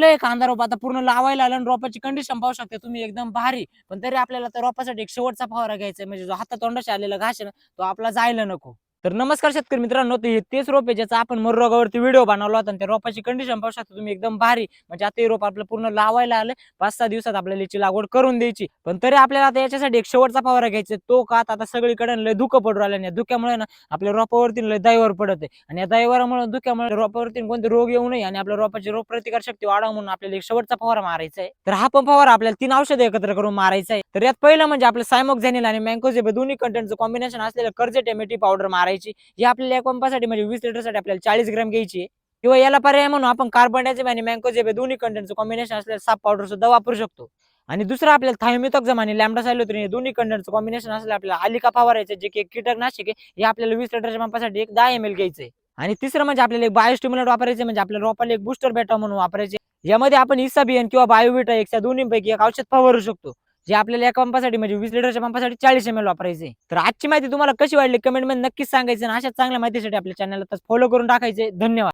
आपलं कांदा रोप आता पूर्ण लावायला आलं आणि रोपाची कंडिशन पाहू शकता तुम्ही एकदम भारी. पण तरी आपल्याला त्या रोपासाठी एक शेवटचा फवारा घ्यायचा म्हणजे जो हातातोंडाशी आलेला घास आहे ना तो आपला जायला नको. तर नमस्कार शेतकरी मित्रांनो तर हे तेच रोप आहे ज्याचा आपण मर रोगावरती व्हिडिओ बनवला होता. आणि त्या रोपाची कंडिशन पाहू शकता तुम्ही एकदम भारी. म्हणजे आता हे रोप आपलं पूर्ण लावायला आलं पाच सहा दिवसात आपल्याला याची लागवड करून द्यायची. पण तरी आपल्याला आता याच्यासाठी एक शेवटचा फवारा घ्यायचा तो का आता सगळीकडे लय धुकं पडू राहिलं या धुक्यामुळे ना आपल्या रोपावरती लय दैवर पडत आहे. आणि या दैवरामुळे धुक्यामुळे रोपावरती कोणते रोग येऊ नये आणि आपल्या रोपाची रोग प्रतिकार शक्ती वाढवा म्हणून आपल्याला एक शेवटचा फवारा मारायचा आहे. तर हा पण फवारा आपल्याला तीन औषधं एकत्र करून मारायचा आहे. तर यात पहिलं म्हणजे आपलं सायमोक झॅनिल आणि मँकोझेब दोन्ही कंटेंटचं कॉम्बिनेशन असलेलं कर्जेट एमेटी पावडर मारायचं ही आपल्याला या पंपासाठी म्हणजे वीस लिटरसाठी आपल्याला चाळीस ग्रॅम घ्यायची किंवा याला पर्याय म्हणून आपण कार्बन डायझेम आणि मँकोझेब दोन्ही कंटेंटचं कॉम्बिनेशन असलेलं साप पावडर सुद्धा वापरू शकतो. आणि दुसरं आपल्याला थायमिथॉक्झम आणि लॅमडा सायलोत्रिन हे दोन्ही कंटेंटचं कॉम्बिनेशन असलं आपल्याला आलिका फवारायचं जे की एक कीटकनाशक आहे हे आपल्याला वीस लिटरच्या पंपासाठी एक दहा एम एल घ्यायचं आहे. आणि तिसरं म्हणजे आपल्याला एक बायोस्टिम्युलेट वापरायचे म्हणजे आपल्या रोपाला एक बुस्टर बेटा म्हणून वापरायचे यामध्ये आपण इसाबियन किंवा बायोविटा एक दोन्हीपैकी एक औषध फवारू शकतो. जे आपल्याला एका पंपासाठी म्हणजे वीस लिटरच्या पंपासाठी चाळीस एम एल वापरायचे. तर आजची माहिती तुम्हाला कशी वाटली? कमेंटमध्ये नक्कीच सांगायचं आणि अशा चांगल्या माहितीसाठी आपल्या चॅनलला फॉलो करून टाकायचे. धन्यवाद.